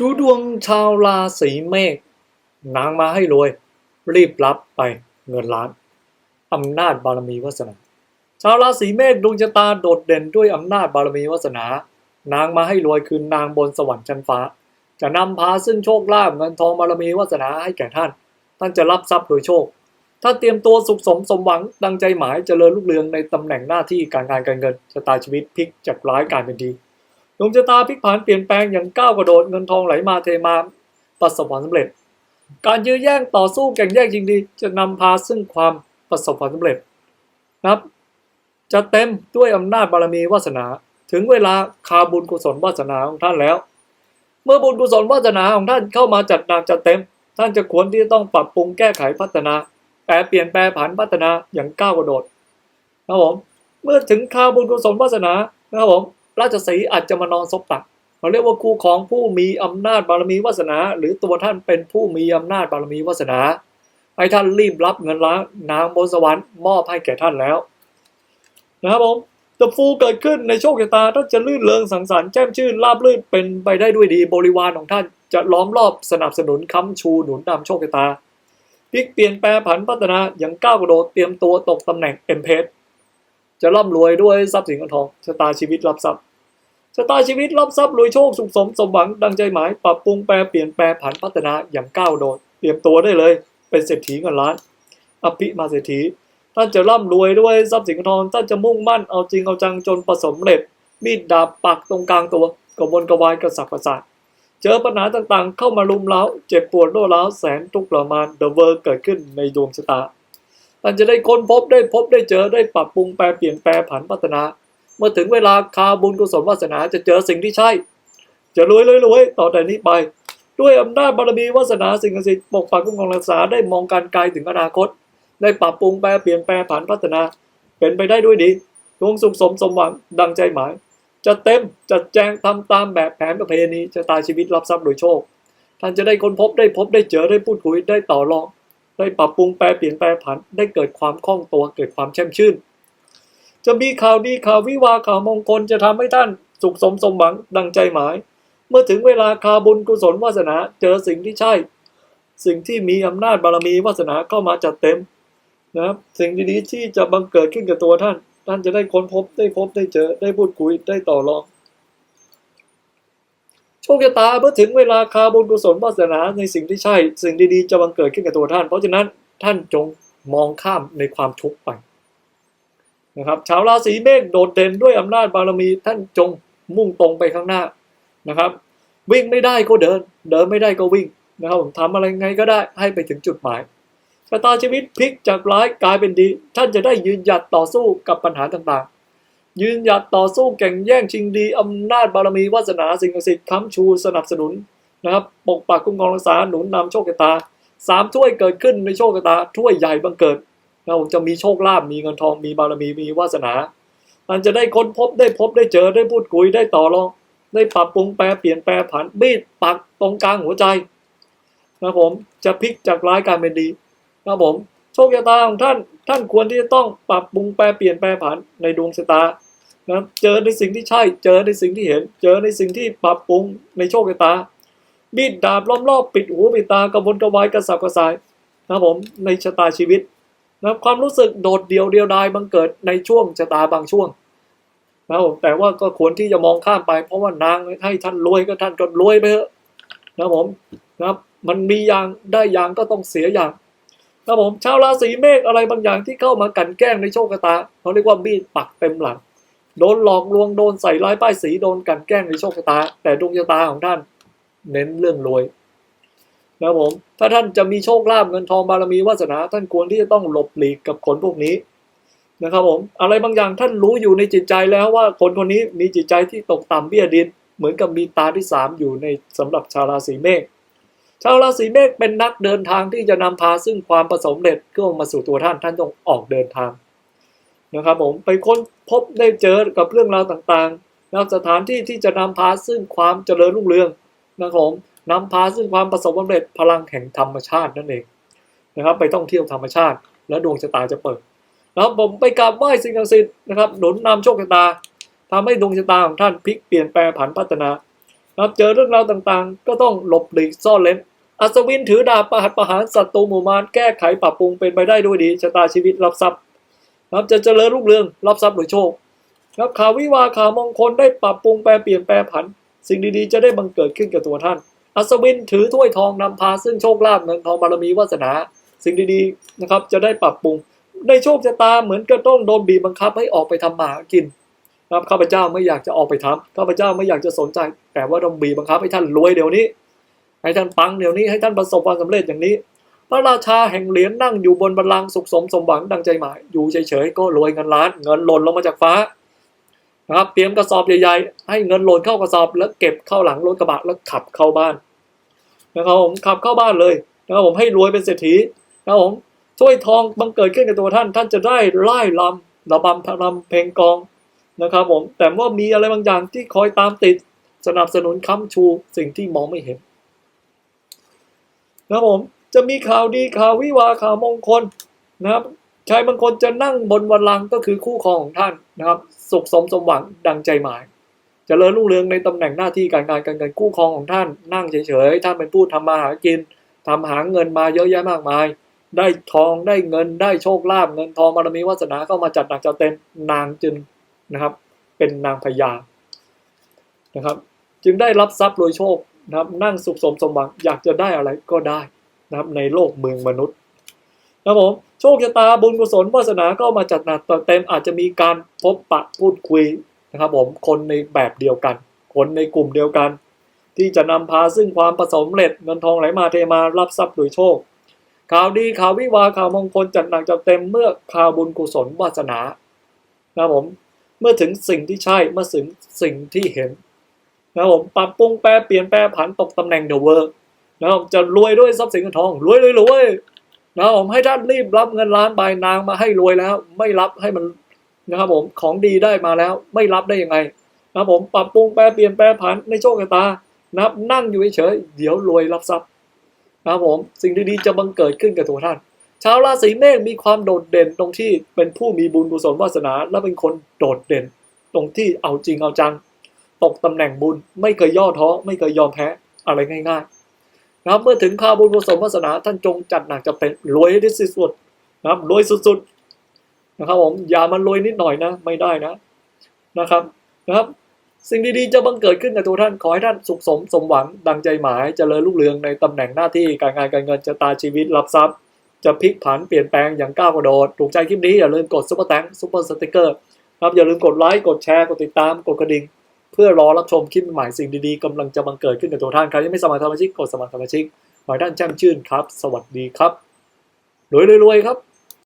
ดูดวงชาวราศีเมษนางมาให้รวย รีบรับไปเงินล้านอำนาจบารมีวาสนา ชาวราศีเมษดวงชะตาโดดเด่นด้วยอำนาจบารมีวาสนา นางมาให้รวยคือนางบนสวรรค์ชั้นฟ้า จะนำพาซึ่งโชคลาภเงินทองบารมีวาสนาให้แก่ท่าน ท่านจะรับทรัพย์โดยโชค ถ้าเตรียมตัวสุขสมสมหวังดังใจหมายเจริญรุ่งเรืองในตำแหน่งหน้าที่การงานการเงินชะตาชีวิตพลิกจากร้ายกลายเป็นดี ดวงชะตาพลิกผันเปลี่ยนแปลงอย่างก้าวกระโดดเงินทองไหลมาเทมาประสบความสำเร็จ การยื้อแย่งต่อสู้แข่งแย่งจริงดีจะนำพาซึ่งความประสบความสำเร็จนะครับ จะเต็มด้วยอำนาจบารมีวาสนา ถึงเวลาคาบุญกุศลวาสนาของท่านแล้ว เมื่อบุญกุศลวาสนาของท่านเข้ามาจัดหนักจัดเต็ม ท่านจะควรที่จะต้องปรับปรุงแก้ไขพัฒนาแปลเปลี่ยนแปลผันพัฒนาอย่างก้าวกระโดดนะครับผมเมื่อถึงคาบุญกุศลวาสนานะครับผม ราชสีอาจจะมานอนซบตักเราเรียกว่าคู่ของผู้มีอำนาจบารมีวาสนา หรือตัวท่านเป็นผู้มีอำนาจบารมีวาสนาให้ท่านรีบรับเงินล้านนางบนสวรรค์มอบให้แก่ท่านแล้วนะครับผมตะฟูเกิดขึ้นในโชคชะตาท่านจะลื่นเริงสังสรรค์แจ่มชื่นราบรื่นเป็นไปได้ด้วยดีบริวารของท่านจะล้อมรอบสนับสนุนค้ำชูหนุนนำโชคชะตาพลิกเปลี่ยนแปลผันพัฒนาอย่างก้าวกระโดดเตรียมตัวตกตำแหน่งเอ็มเพสจะร่ำรวยด้วยทรัพย์สินเงินทองชะตาชีวิตรับทรัพย์ ชะตาชีวิตรับทรัพย์รวยโชคสุขสมสมหวังดังใจหมายปรับปรุงแปลเปลี่ยนแปลผันพัฒนาอย่างก้าวโดด เตรียมตัวได้เลย เป็นเศรษฐีเงินล้าน อภิมาเศรษฐีท่านจะร่ำรวยด้วยทรัพย์สินทองท่านจะมุ่งมั่นเอาจริงเอาจังจนประสบสำเร็จ มีดดาบปักตรงกลางตัวกระวนกระวายกระสับกระส่ายเจอปัญหาต่างๆ เข้ามาลุมเล้าเจ็บปวดโรคร้าแสนทุกข์ทรมานเดอะเวอร์เกิดขึ้นในดวงชะตาท่านจะได้ค้นพบได้พบได้เจอได้ปรับปรุงแปลเปลี่ยนแปลผันพัฒนา เมื่อถึงเวลาคาบุญกุศลวาสนาจะเจอสิ่งที่ใช่ จะรวยรวยรวยต่อแต่นี้ไป ด้วยอำนาจบารมีวาสนาสิ่งศักดิ์สิทธิ์ปกปักคุ้มครองรักษาได้มองการไกลถึงอนาคต ได้ปรับปรุงแปลเปลี่ยนแปลผันพัฒนา เป็นไปได้ด้วยดีดวงสุขสมสมหวังดังใจหมาย จะเต็มจัดแจงทำตามแบบแผนประเพณีจะตายชีวิตรับทรัพย์โดยโชค ท่านจะได้ค้นพบได้พบได้เจอได้พูดคุยได้ต่อรอง ได้ปรับปรุงแปลเปลี่ยนแปลผันได้เกิดความคล่องตัวเกิดความแช่มชื่น จะมีข่าวดีข่าววิวาข่าวมงคลจะทำให้ท่านสุขสมสมหวังดังใจหมาย เมื่อถึงเวลาคาบุญกุศลวาสนาเจอสิ่งที่ใช่ สิ่งที่มีอำนาจบารมีวาสนาเข้ามาจัดเต็มนะครับสิ่งดีๆที่จะบังเกิดขึ้นกับตัวท่าน ท่านจะได้ค้นพบได้พบได้เจอได้พูดคุยได้ต่อรองโชคชะตาเมื่อถึงเวลาคาบุญกุศลวาสนาในสิ่งที่ใช่ สิ่งดีๆจะบังเกิดขึ้นกับตัวท่าน เพราะฉะนั้นท่านจงมองข้ามในความทุกข์ไป นะครับชาวราศีเมษโดดเด่นด้วยอำนาจบารมีท่านจงมุ่งตรงไปข้างหน้านะครับ วิ่งไม่ได้ก็เดิน เดินไม่ได้ก็วิ่งนะครับผมทำอะไรไงก็ได้ให้ไปถึงจุดหมายชะตาชีวิตพลิกจากร้ายกลายเป็นดี ท่านจะได้ยืนหยัดต่อสู้กับปัญหาต่างๆ ยืนหยัดต่อสู้แข่งแย่งชิงดีอำนาจบารมีวาสนาสิ่งศักดิ์สิทธิ์ค้ำชูสนับสนุนนะครับปกปักคุ้มครองรักษาหนุนนำโชคชะตาสามถ้วยเกิดขึ้นในโชคชะตาถ้วยใหญ่บังเกิด เราจะมีโชคลาภมีเงินทองมีบารมีมีวาสนาท่านจะได้ค้นพบได้พบได้เจอได้พูดคุยได้ต่อรองได้ปรับปรุงแปลเปลี่ยนแปลผันบีดปักตรงกลางหัวใจนะผมจะพลิกจากร้ายกลายเป็นดีนะผมโชคชะตาของท่านท่านควรที่จะต้องปรับปรุงแปลเปลี่ยนแปลผันในดวงชะตานะเจอในสิ่งที่ใช่ เจอในสิ่งที่เห็น เจอในสิ่งที่ปรับปรุงในโชคชะตาบีดดาบล้อมรอบปิดหูปิดตากระวนกระวายกระสับกระส่ายนะผมในชะตาชีวิต นะความรู้สึกโดดเดี่ยวเดียวดายบังเกิดในช่วงชะตาบางช่วงนะผมแต่ว่าก็ควรที่จะมองข้ามไป เพราะว่านางให้ท่านรวยก็ท่านก็รวยไปเถอะนะผมนะครับมันมีอย่างได้อย่างก็ต้องเสียอย่างนะผมชาวราศีเมษอะไรบางอย่างที่เข้ามากันแกล้งในโชคชะตาเขาเรียกว่ามีดปักเต็มหลัง โดนหลอกลวงโดนใส่ร้ายป้ายสีโดนกันแกล้งในโชคชะตา แต่ดวงชะตาของท่าน เน้นเรื่องรวย นะผม ถ้าท่านจะมีโชคลาภเงินทองบารมีวาสนา ท่านควรที่จะต้องหลบหลีกกับคนพวกนี้นะครับผม อะไรบางอย่างท่านรู้อยู่ในจิตใจแล้วว่าคนคนนี้มีจิตใจที่ตกต่ำเบี้ยดิน เหมือนกับมีตาที่สามอยู่ในสำหรับชาวราศีเมษชาวราศีเมษเป็นนักเดินทางที่จะนำพาซึ่งความประสบเร็จเข้ามาสู่ตัวท่านท่านต้องออกเดินทางนะครับผมไปค้นพบได้เจอกับเรื่องราวต่างๆแล้วสถานที่ที่จะนำพาซึ่งความเจริญรุ่งเรืองนะครับผม นำพาซึ่งความประสบความสำเร็จพลังแห่งธรรมชาตินั่นเองนะครับ ไปท่องเที่ยวธรรมชาติ แล้วดวงชะตาจะเปิดนะครับผมไปกราบไหว้สิ่งศักดิ์สิทธิ์นะครับหนุนนำโชคชะตาทำให้ดวงชะตาของท่านพลิกเปลี่ยนแปลผันพัฒนาครับเจอเรื่องราวต่างๆ ก็ต้องหลบหลีกซ่อนเล้นอัศวินถือดาบประหัตประหารศัตรูหมู่มารแก้ไขปรับปรุงเป็นไปได้ด้วยดีชะตาชีวิตรับทรัพย์ครับจะเจริญรุ่งเรืองรับทรัพย์หรือโชคครับข่าววิวาข่าวมงคลได้ปรับปรุงแปลเปลี่ยนแปลผัน สิ่งดีๆ จะได้บังเกิดขึ้นกับตัวท่าน อัศวินถือถ้วยทองนำพาซึ่งโชคลาภเงินทองบารมีวาสนา สิ่งดีๆนะครับ จะได้ปรับปรุงในโชคชะตาเหมือนกับต้องโดนบีบบังคับให้ออกไปทำหมากินนะครับข้าพเจ้าไม่อยากจะออกไปทำข้าพเจ้าไม่อยากจะสนใจ แต่ว่าต้องบีบบังคับให้ท่านรวยเดี๋ยวนี้ ให้ท่านปังเดี๋ยวนี้ให้ท่านประสบความสำเร็จอย่างนี้ พระราชาแห่งเหรียญนั่งอยู่บนบัลลังก์สุขสมสมหวังดังใจหมาย อยู่เฉยๆก็รวยเงินล้าน เงินหล่นลงมาจากฟ้านะครับเตรียมกระสอบใหญ่ๆให้เงินหล่นเข้ากระสอบแล้วเก็บเข้าหลังรถกระบะแล้วขับเข้าบ้าน นะครับผมขับเข้าบ้านเลยนะครับผมให้รวยเป็นเศรษฐีนะครับผมช่วยทองบังเกิดขึ้นกับตัวท่าน ท่านจะได้ไล่ลำระบำรำเพลงกองนะครับผมแต่ว่ามีอะไรบางอย่างที่คอยตามติดสนับสนุนค้ำชูสิ่งที่มองไม่เห็นนะครับผมจะมีข่าวดีข่าววิวาข่าวมงคลนะครับชายบางคนจะนั่งบนบัลลังก์ก็คือคู่ครองของท่านนะครับ สุขสมสมหวังดังใจหมาย จเจริญรุ่งเรืองในตำแหน่งหน้าที่การงานการเงินคู่ครองของท่านนั่งเฉยๆท่านเป็นผู้ทำมาหากินทำหาเงินมาเยอะแยะมากมาย ได้ทองได้เงินได้โชคลาภเงินทองบารมีวาสนาเข้ามาจัดหนักจัดเต็มนางจึงนะครับ เป็นนางพญานะครับ จึงได้รับทรัพย์โดยโชคนะครับ นั่งสุขสมสมหวังอยากจะได้อะไรก็ได้นะครับในโลกเมืองมนุษย์นะครับผมโชคชะตาบุญกุศลวาสนาก็มาจัดหนักจัดเต็มอาจจะมีการพบปะพูดคุย นะครับผมคนในแบบเดียวกัน คนในกลุ่มเดียวกัน ที่จะนำพาซึ่งความประสมเร็จเงินทองไหลมาเทมารับทรัพย์โดยโชค ข่าวดีข่าววิวาข่าวมงคลจัดหนักจัดเต็มเมื่อข่าวบุญกุศลวาสนานะครับผมเมื่อถึงสิ่งที่ใช่เมื่อถึงสิ่งที่เห็นนะครับผมปรับปรุงแปรเปลี่ยนแปรผันตกตำแหน่งเดอะเวิร์กนะครับจะรวยด้วยทรัพย์สินเงินทองรวยเลยรวยนะครับผมให้ท่านรีบรับเงินล้านใบนางมาให้รวยแล้ว ไม่รับให้มัน นะครับผมของดีได้มาแล้วไม่รับได้ยังไงนะครับผมปรับปรุงแปรเปลี่ยนแปรผันในโชคชะตานะครับนั่งอยู่เฉยเดี๋ยวรวยรับทรัพย์นะครับผมสิ่งดีๆจะบังเกิดขึ้นกับตัวท่าน ชาวราศีเมษมีความโดดเด่นตรงที่เป็นผู้มีบุญกุศลวาสนา และเป็นคนโดดเด่น ตรงที่เอาจริงเอาจัง ตกตำแหน่งบุญไม่เคยย่อท้อไม่เคยยอมแพ้อะไรง่ายๆนะครับเมื่อถึงข่าวบุญกุศลวาสนาท่านจงจัดหนักจะเป็นรวยให้ที่สุดนะครับรวยสุดๆ นะครับผมอย่ามันรวยนิดหน่อยนะ ไม่ได้นะนะครับนะครับ สิ่งดีๆจะบังเกิดขึ้นกับตัวท่านขอให้ท่านสุขสมสมหวังดังใจหมายเจริญรุ่งเรืองในตำแหน่งหน้าที่การงานการเงินจะตาชีวิตรับทรัพย์ จะพลิกผันเปลี่ยนแปลงอย่างก้าวกระโดดถูกใจคลิปนี้อย่าลืมกดซุปเปอร์แตงซุปเปอร์สติกเกอร์ครับอย่าลืมกดไลค์กดแชร์กดติดตามกดกระดิ่งเพื่อรอรับชมคลิปใหม่สิ่งดีๆกำลังจะบังเกิดขึ้นกับตัวท่านใครที่ไม่สมัครสมาชิกกดสมัครสมาชิกขอให้ท่านแจ้งชื่นครับ สวัสดีครับรวยๆครับ